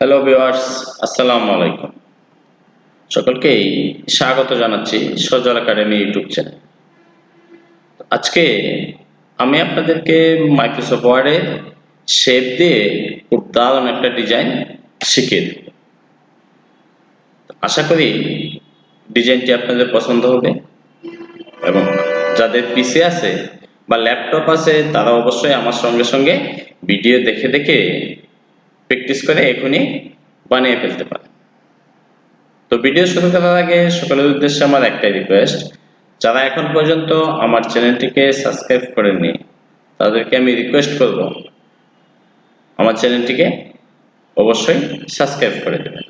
Hello viewers আসসালামু আলাইকুম সকলকেই স্বাগত জানাচ্ছি সজল একাডেমি ইউটিউব চ্যানেল আজকে আমি আপনাদেরকে মাইক্রোসফট ওয়ার্ডে শেপ দিয়ে খুব দারুণ একটা ডিজাইন শিখিয়ে দেব। আশা করি ডিজাইনটি আপনাদের পছন্দ হবে এবং যাদের পিসি আছে বা ল্যাপটপ আছে তারা অবশ্যই আমার সঙ্গে সঙ্গে ভিডিও দেখে দেখে প্র্যাকটিস করে এখনই বানিয়ে ফেলতে পারে। তো ভিডিও শুরু করার আগে সকলের উদ্দেশ্যে আমার একটাই রিকোয়েস্ট যারা এখন পর্যন্ত আমার চ্যানেলটিকে সাবস্ক্রাইব করেননি, তাদেরকে আমি রিকোয়েস্ট করব, আমার চ্যানেলটিকে অবশ্যই সাবস্ক্রাইব করে দেবেন।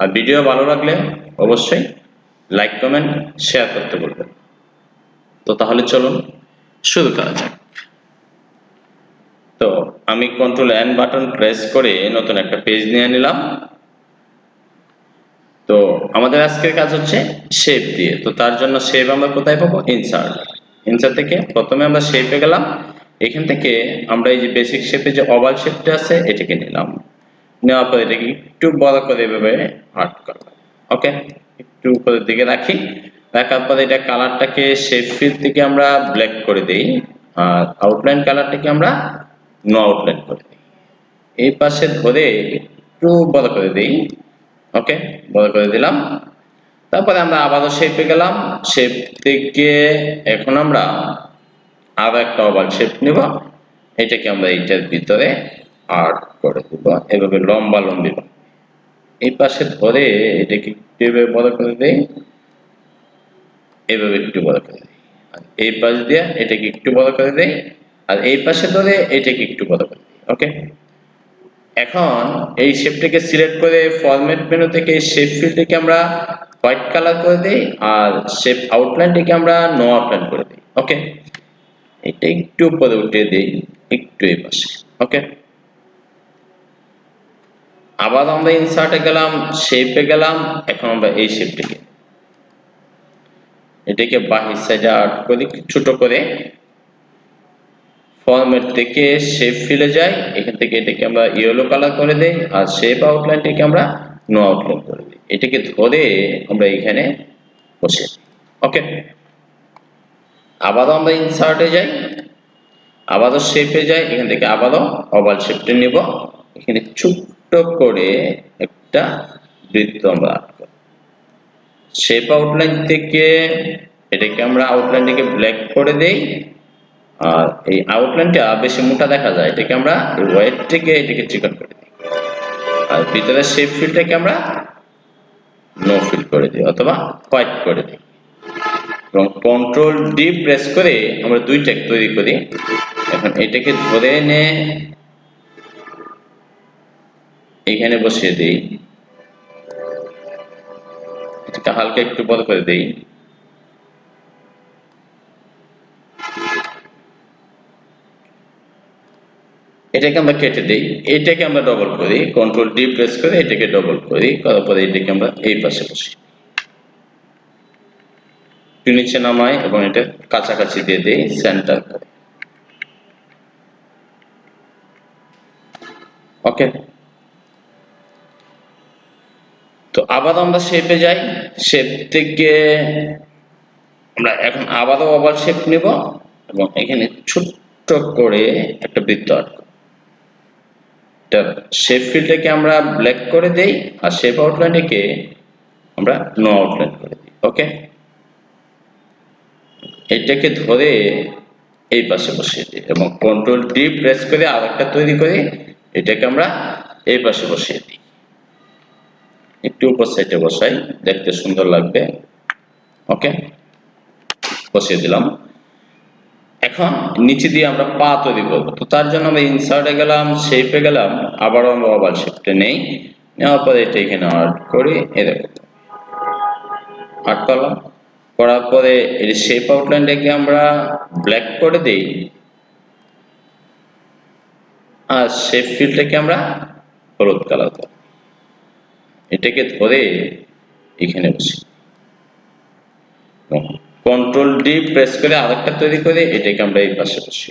আর ভিডিও ভালো লাগলে অবশ্যই লাইক কমেন্ট শেয়ার করতে বলবেন তো তাহলে চলুন শুরু করা যাক। আমি কন্ট্রোল এন বাটন প্রেস করে নতুন একটা পেজ নিয়ে নিলাম। তো আমাদের আজকের কাজ হচ্ছে শেপ দিয়ে। তো তার জন্য শেপ আমরা কোথায় পাবো? ইনসার্ট ইনসার্ট থেকে প্রথমে আমরা শেপে গেলাম। এখান থেকে আমরা এই যে বেসিক শেপে যে ওভাল শেপটা আছে, এটাকে নিলাম। নেওয়ার পর এটাকে একটু বড় করে এভাবে আর্ট করলাম। ওকে একটু উপরের দিকে রাখি। রাখার পরে এটা কালারটাকে শেপ ফিল থেকে আমরা ব্ল্যাক করে দিই। আর আউটলাইন কালারটাকে আমরা নো আউটলাইন করে দিই। এই পাশে ধরে একটু বড় করে দিই। ওকে বড় করে দিলাম। তারপরে আমরা আবারও শেপে গেলাম। শেপ থেকে এখন আমরা আরও একটা ওভাল শেপ নিব। এটাকে আমরা এইটার ভিতরে আর্ট করে দেব। এভাবে লম্বা লম্বি এই পাশে ধরে এটাকে একটু এভাবে বড় করে দেই। এভাবে একটু বড় করে দিই। এই পাশ দিয়ে এটাকে একটু বড় করে দেই। আর এই পাশে ধরে এটাকে একটু বড় করে ওকে এখন এই শেপটাকে সিলেক্ট করে ফরম্যাট মেনু থেকে শেপ ফিল্ডটাকে আমরা হোয়াইট কালার করে দিই আর শেপ আউটলাইনটাকে আমরা নো আউটলাইন করে দিই ওকে এটা একটু উপরে উঠিয়ে দিই, একটু এই পাশে ওকে আবার আমরা ইনসার্টে গেলাম শেপে গেলাম, এখন আমরা এই শেপটাকে এটাকে বাহির সাইজে আর্ট করি ছোট করে ফরম্যাট থেকে শেপ ফিলে যাই, এখান থেকে এটাকে আমরা ইয়েলো কালার করে দেই, আর শেপ আউটলাইনটাকে আমরা নো আউটলাইন করে দিই। এটাকে ধরে আমরা এখানে বসে ওকে আবারও আমরা ইনসার্টে যাই, আবারও শেপে যাই, এখান থেকে আবারও ওভাল শেপটা নিব। এখানে ছোট্ট করে একটা বৃত্ত আমরা আর্ট শেপ আউটলাইন থেকে এটাকে আমরা আউটলাইনটাকে ব্ল্যাক করে দেই এই আউটলাইনটা বেশি মোটা দেখা যায়, এটাকে আমরা ওয়েট থেকে এটাকে চিকন করে দিই। আর ভিতরের শেপ ফিলটাকে আমরা নো ফিল করে দিই অথবা হোয়াইট করে দিই। এবং কন্ট্রোল ডি প্রেস করে আমরা দুইটা তৈরি করি। এখন এটাকে ধরে এনে এখানে বসিয়ে দিই। এটাকে হালকা একটু বড় করে দিই। এটাকে আমরা কেটে দিই, এটাকে আমরা ডবল করি কন্ট্রোল ডি প্রেস করে এটাকে ডবল করি করার পরে এটাকে আমরা এই পাশে বসি। নিচে নামাই এবং এটা কাছাকাছি দিয়ে দিই সেন্টার করে। ওকে তো আবার আমরা শেপে যাই শেপ থেকে আমরা এখন আবারও ওভাল শেপ নেব এবং এখানে ছোট্ট করে একটা বৃত্ত আটক শেপ ফিল্ডটাকে আমরা ব্ল্যাক করে দেই আর শেপ আউটলাইনটাকে আমরা নো আউটলাইন করে দিই ওকে এটাকে ধরে এই পাশে বসিয়ে দিই এবং কন্ট্রোল ডি প্রেস করে আর একটা তৈরি করে এটাকে আমরা এই পাশে বসিয়ে দিই। একটু উপর সাইডে বসাই, দেখতে সুন্দর লাগবে ওকে বসিয়ে দিলাম। এখন নিচে দিয়ে আমরা পা তৈরি করব। তো তার জন্য আমরা ইনসার্টে গেলাম শেপে গেলাম, আবারও আমরা ওভাল শেপটা নেই। নেওয়ার পরে এটা এখানে আর্ট করি এরকম আর্ট করলাম করার পরে এর শেপ আউটলাইনটাকে আমরা ব্ল্যাক করে দিই। আর শেপ ফিল্ডটাকে আমরা হলুদ কালার করি এটাকে ধরে এখানে বসি। কন্ট্রোল ডি প্রেস করে আরেকটা তৈরি করে, এটাকে আমরা এই পাশে বসি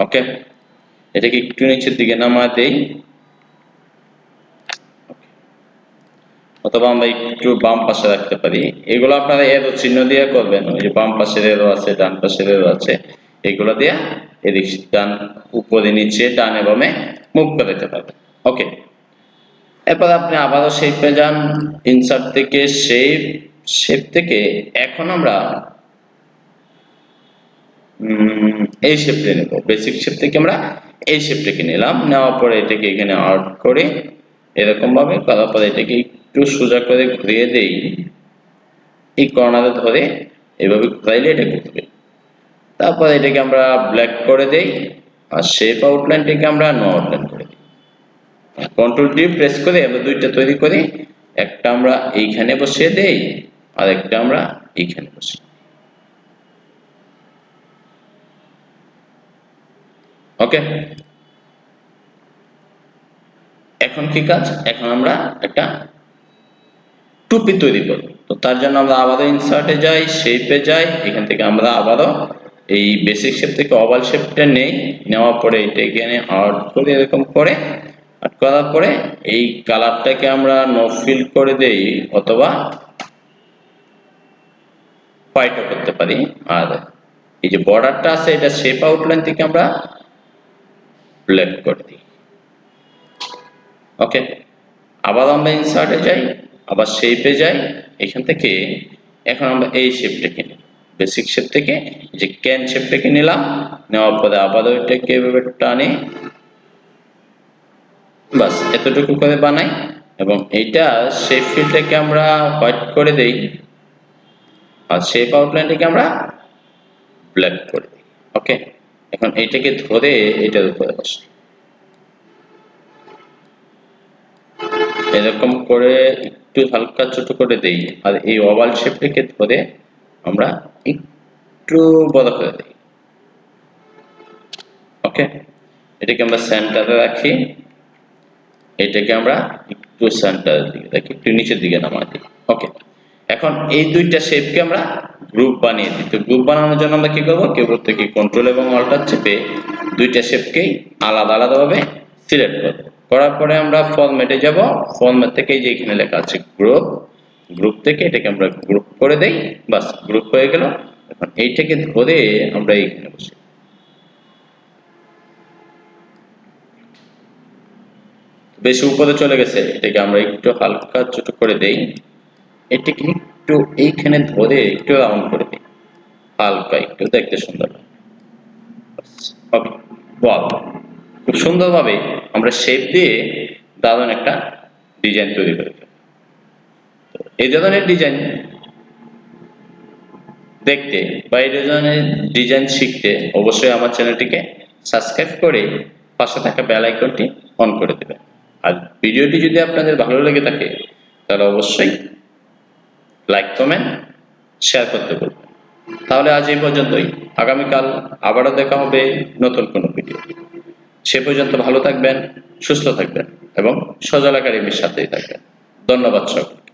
ওকে এটাকে একটু নিচের দিকে নামা দেই। অথবা আমরা একটু বাম পাশে রাখতে পারি। এগুলো আপনারা এরো চিহ্ন দিয়ে করবেন। ওই যে বাম পাশের এরো আছে, ডান পাশের এরো আছে, এগুলো দিয়ে এদিক, ডান, উপরে, নিচে, ডানে, বামে মুভ করে দিতে পারবেন। ওকে এরপর আপনি আবারও শেপে যান ইনসার্ট থেকে শেপ শেপ থেকে এখন আমরা এই শেপটা নেব। বেসিক শেপ থেকে আমরা এই শেপটাকে নিলাম। নেওয়ার পরে এটাকে এখানে আউট করে এরকম ভাবে করার পরে এটাকে একটু সোজা করে ঘুরিয়ে দেই। এই কর্নারে ধরে এভাবে ঘুরাইলে এটা ঘুরবে। তারপর এটাকে আমরা ব্ল্যাক করে দেই, আর শেপ আউটলাইনটাকে আমরা no outline control D press করে আমরা দুইটা তৈরি করি। একটা আমরা এইখানে বসিয়ে দেই আর একটা আমরা এইখানে বসিয়ে ওকে এখন কি কাজ? এখন আমরা একটা টুপি তৈরি করব তো তার জন্য আমরা আবারও ইনসার্টে যাই শেপে যাই। এখান থেকে আমরা আবারও এই বেসিক শেপ থেকে ওভাল শেপটা নেই। নেওয়ার পরে এটা এখানে আউট করে এরকম করে আউট করার পরে এই কালারটাকে আমরা নো ফিল করে দেই অথবা হোয়াইটও করতে পারি। আর এই যে বর্ডারটা আছে, এটা শেপ আউটলাইন থেকে আমরা ব্ল্যাক করে দিই। ওকে আবার আমরা ইনসার্টে যাই, আবার শেপে যাই, এখান থেকে এখন আমরা এই শেপটাকে নিই বেসিক শেপ থেকে যে ক্যান শেপটাকে নিলাম নেওয়ার পরে আবার ওইটাকে এভাবে টানে। বাস, এতটুকু করে বানাই এবং এইটা শেপ ফিলটাকে আমরা হোয়াইট করে দেই আর শেপ আউটলাইনটাকে আমরা ব্ল্যাক করে দিই ওকে এখন এইটাকে ধরে এটার উপরে বসাই এরকম করে একটু হালকা ছোট করে দেই আর এই ওভাল শেপটাকে ধরে আমরা একটু বড় করে দিই ওকে এটাকে আমরা সেন্টারে রাখি। এটাকে আমরা একটু সেন্টারের দিকে রাখি একটু নিচের দিকে নামাই দিই। ওকে এখন এই দুইটা শেপকে আমরা গ্রুপ বানিয়ে দিই। তো গ্রুপ বানানোর জন্য আমরা কি করব? কিবোর্ড থেকে কন্ট্রোল এবং অল্টার চেপে দুইটা শেপকেই আলাদা আলাদাভাবে সিলেক্ট করব। করার পরে আমরা ফরম্যাটে যাব। ফরম্যাট থেকে যে এখানে লেখা আছে গ্রুপ গ্রুপ থেকে এটাকে আমরা গ্রুপ করে দেই। বাস গ্রুপ হয়ে গেল। এখন এইটাকে ধরে আমরা এইখানে বসি বেশি উপরে চলে গেছে, এটাকে আমরা একটু হালকা ছোট করে দেই। এটাকে একটু এইখানে ধরে একটু রাউন্ড করে দিই। হালকা একটু, দেখতে সুন্দর। ওয়াও খুব সুন্দরভাবে আমরা শেপ দিয়ে দারুণ একটা ডিজাইন তৈরি করে এই ধরনের ডিজাইন দেখতে বা এই ধরনের ডিজাইন শিখতে অবশ্যই আমার চ্যানেলটিকে সাবস্ক্রাইব করে পাশে থাকা বেল আইকনটি অন করে দেবেন। আর ভিডিওটি যদি আপনাদের ভালো লেগে থাকে, তাহলে অবশ্যই লাইক কমেন্ট শেয়ার করতে বলবেন তাহলে আজ এই পর্যন্তই। আগামীকাল আবারও দেখা হবে নতুন কোনো ভিডিও সে পর্যন্ত ভালো থাকবেন, সুস্থ থাকবেন এবং সজল একাডেমির সাথেই থাকবেন। ধন্যবাদ সকলকে।